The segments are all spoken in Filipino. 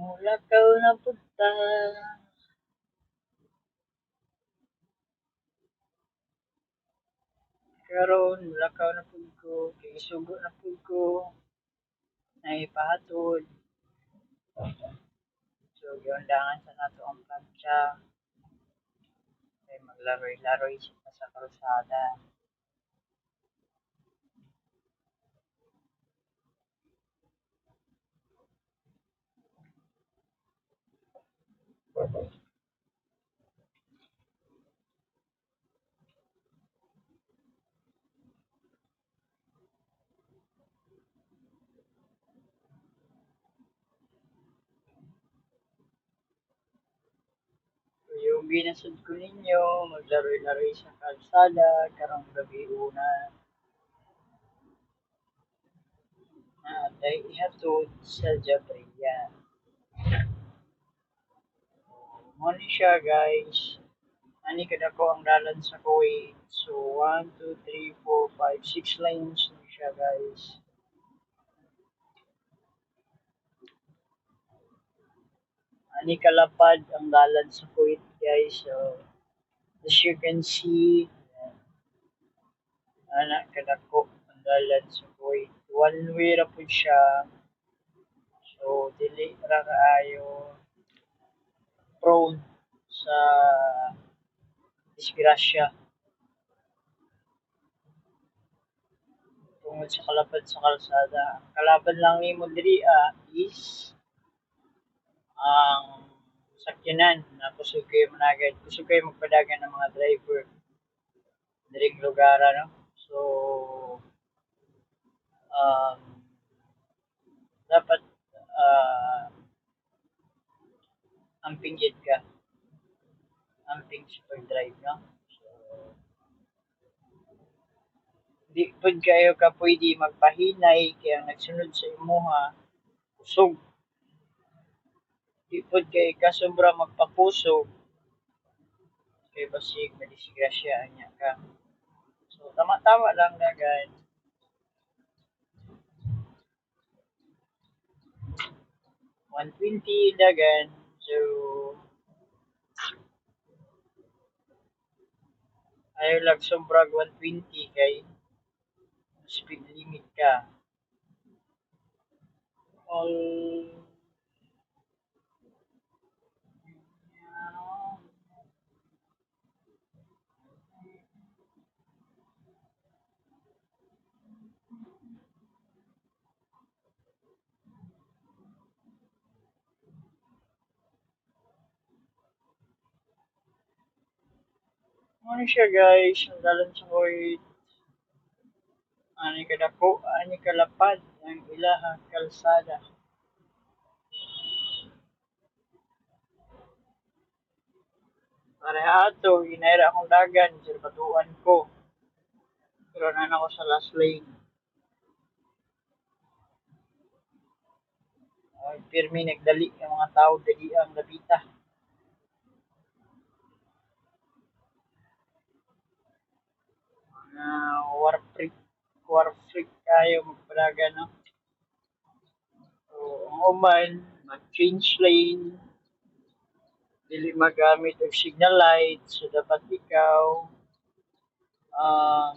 Mulakaw na punta. Karon mulakaw na pud ko, kay isugo na pud ko. Naipahatod. So, giundangan sa nato ang plancha. Kay maglaroy-laroy siya sa kalsada. Yung ginasod ko ninyo, maglaroy-laroy sa kalsada, karong gabi una. Na tay ihatod sa Jabriya. Mo ni siya guys. Ani kada ko ang dalan sa Kuwait. So 1, 2, 3, 4, 5, 6 lanes ni siya guys. Ani kalapad ang dalan sa Kuwait guys. So as you can see, ana kada ko ang dalan sa Kuwait. One way ra pud siya. So dili ra kaayo prone sa disgrasya tungod sa kalapad sa kalsada. Ang kalaban lang nimo diri ah, is ang sakyanan na kusog kayo managad. Kusog kayo magpadagan ng mga driver diri lugar no. So um, dapat uh, amping gid ka amping sa pag-drive no? So di pud kayo ka pwede magpahinay kaya nagsunod sa imuha kusog. Di pud kay ka sobra magpakusog kay basig madisgrasya anya ka? So tama-tama lang dagan one twenty dagan so ayaw lang sobrag 120 kay speed limit ka. All Ano siya guys, ang dalan sa Kuwait. Ani kadako, ani kalapad ang ilahang kalsada. Pareha ato, ginayra akong dagan, sirbatuan ko. Pero na ako sa last lane. Ay, pirmi nagdali ang mga tao dali ang labita. Na war freak war freak kayo magpalaga no so ang mag change lane. Dili magamit og signal light so dapat ikaw um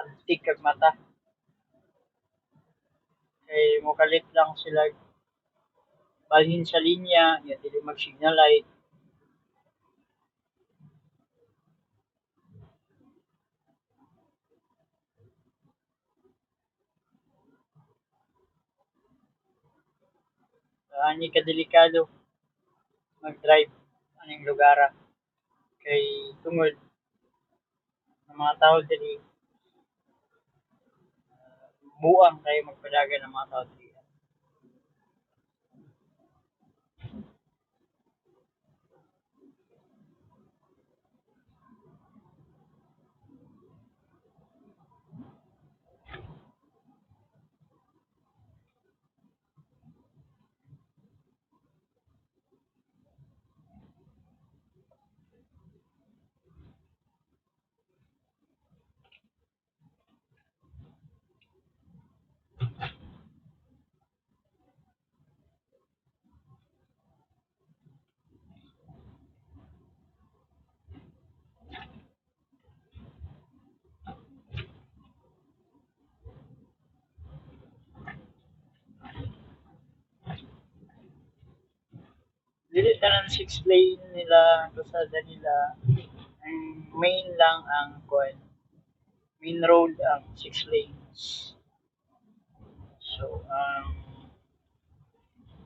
antik kag mata. Kay mokalit lang sila balhin sa linya ya dili mag signal light ani ka delikado mag-drive aning lugara kay tungod ang mga tao diri uh, buang kayo magpadagan ng mga tao diri dili tanan six lane nila kalsada nila. Ang main lang ang kuan main road ang six lanes. So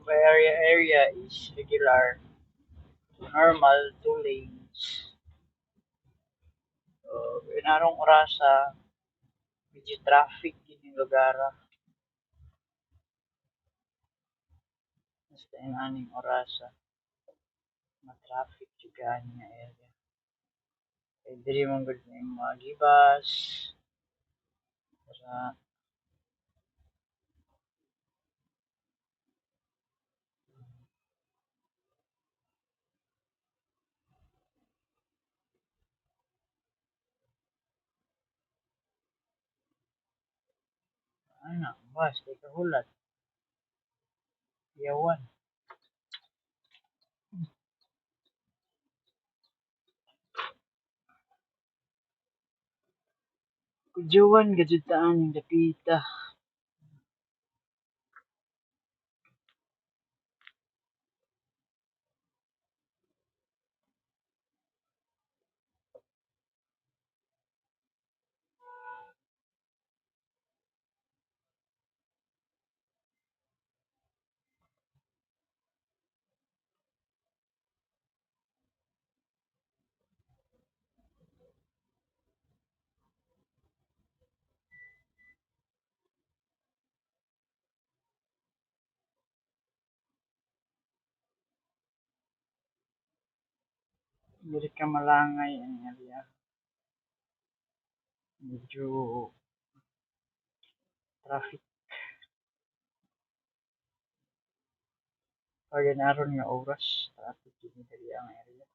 by area area is regular normal two lanes. So inarong orasa medyo traffic yun yung lugar basta yung aning orasa ma-traffic juga niya area. Kaya dili man gud yung mga gibas para ano bas kay kahulat. Yawan Kujuan gajud taan yung dapita. Dili ka malangay ang area. Medyo traffic. Pag naroon nga oras, traffic yun dali ang area.